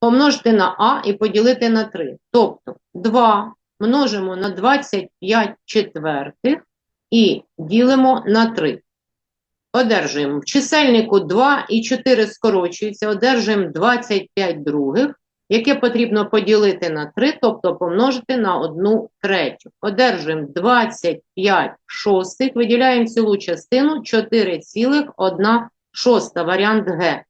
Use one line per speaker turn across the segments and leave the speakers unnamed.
помножити на А і поділити на 3. Тобто 2 множимо на 25 четвертих і ділимо на 3. Одержуємо в чисельнику 2 і 4 скорочуються, одержуємо 25 других, яке потрібно поділити на 3, тобто помножити на 1 третю. Одержуємо 25 шостих, виділяємо цілу частину 4,1 шоста, варіант Г.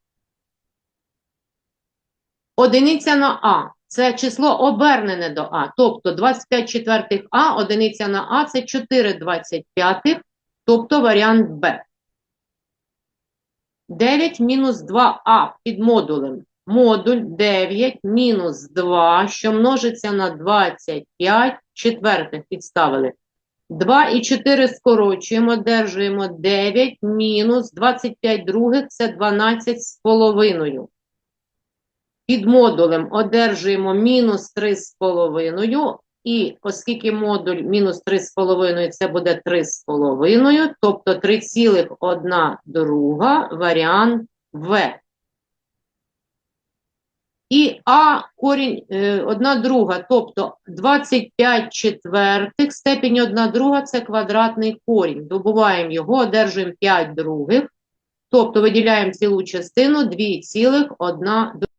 Одиниця на А. Це число обернене до А, тобто 25 четвертих А, одиниця на А – це 4 25, тобто варіант Б. 9 мінус 2а під модулем. Модуль 9 мінус 2, що множиться на 25 четвертих підставили. 2 і 4 скорочуємо, одержуємо 9 мінус 25 других, це 12 з половиною. Під модулем одержуємо мінус 3 з половиною, і оскільки модуль мінус 3 з половиною, це буде 3 з половиною, тобто 3,1 друга, варіант В. І А корінь е, 1 друга, тобто 25 четвертих, степінь 1 друга – це квадратний корінь. Добуваємо його, одержуємо 5 других, тобто виділяємо цілу частину 2,1 друга.